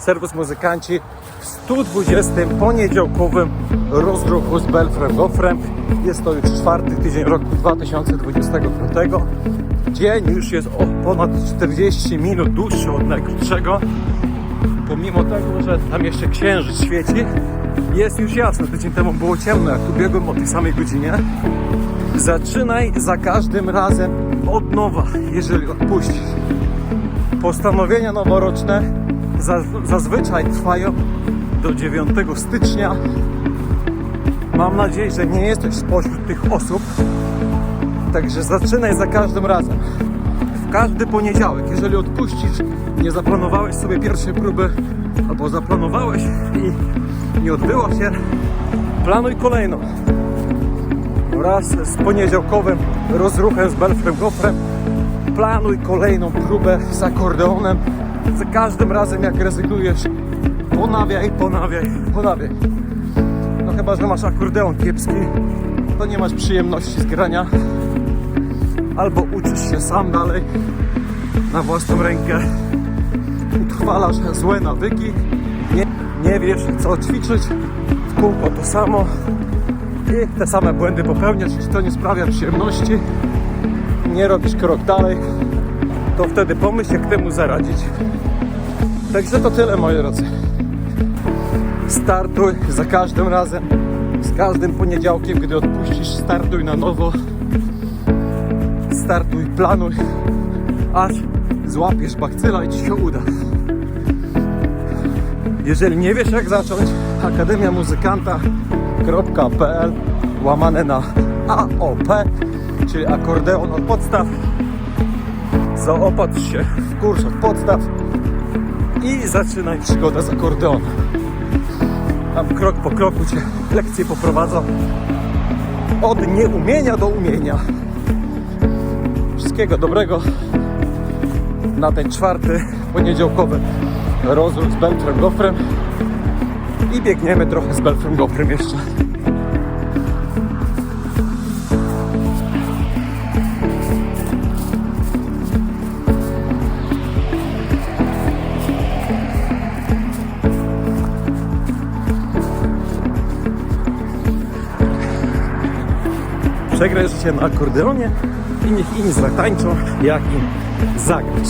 Serwus Muzykanci w 120 poniedziałkowym rozruchu z Belfrem Gofrem. Jest to już czwarty tydzień roku 2025. Dzień już jest o ponad 40 minut dłuższy od najkrótszego. Pomimo tego, że tam jeszcze księżyc świeci, jest już jasno. Tydzień temu było ciemno, jak tu o tej samej godzinie. Zaczynaj za każdym razem od nowa, jeżeli odpuścisz. Postanowienia noworoczne zazwyczaj trwają do 9 stycznia. Mam nadzieję, że nie jesteś spośród tych osób. Także zaczynaj za każdym razem. W każdy poniedziałek, jeżeli odpuścisz, nie zaplanowałeś sobie pierwszej próby, albo zaplanowałeś i nie odbyła się, planuj kolejną wraz z poniedziałkowym rozruchem z Belfrem Gofrem planuj kolejną próbę z akordeonem. Za każdym razem jak rezygnujesz, ponawiaj, ponawiaj, ponawiaj. No chyba, że masz akordeon kiepski, to nie masz przyjemności z grania. Albo uczysz się sam dalej na własną rękę. Utrwalasz złe nawyki, nie, nie wiesz co ćwiczyć, w kółko to samo i te same błędy popełniasz, jeśli to nie sprawia przyjemności, nie robisz krok dalej, to wtedy pomyśl, jak temu zaradzić. Także to tyle, moi drodzy. Startuj za każdym razem, z każdym poniedziałkiem, gdy odpuścisz, startuj na nowo. Startuj, planuj, aż złapiesz bakcyla i ci się uda. Jeżeli nie wiesz jak zacząć, Akademia Muzykanta.pl łamane na AOP, czyli akordeon od podstaw. Zaopatrz się w kurs od podstaw i zaczynaj przygodę z akordeonem. Tam krok po kroku Cię lekcje poprowadzą od nieumienia do umienia. Wszystkiego dobrego na ten czwarty poniedziałkowy rozruch z Belfrem Gofrem i biegniemy trochę z Belfrem Gofrem jeszcze. Przegraj życie na akordeonie i niech inni zatańczą, jak im zagrać.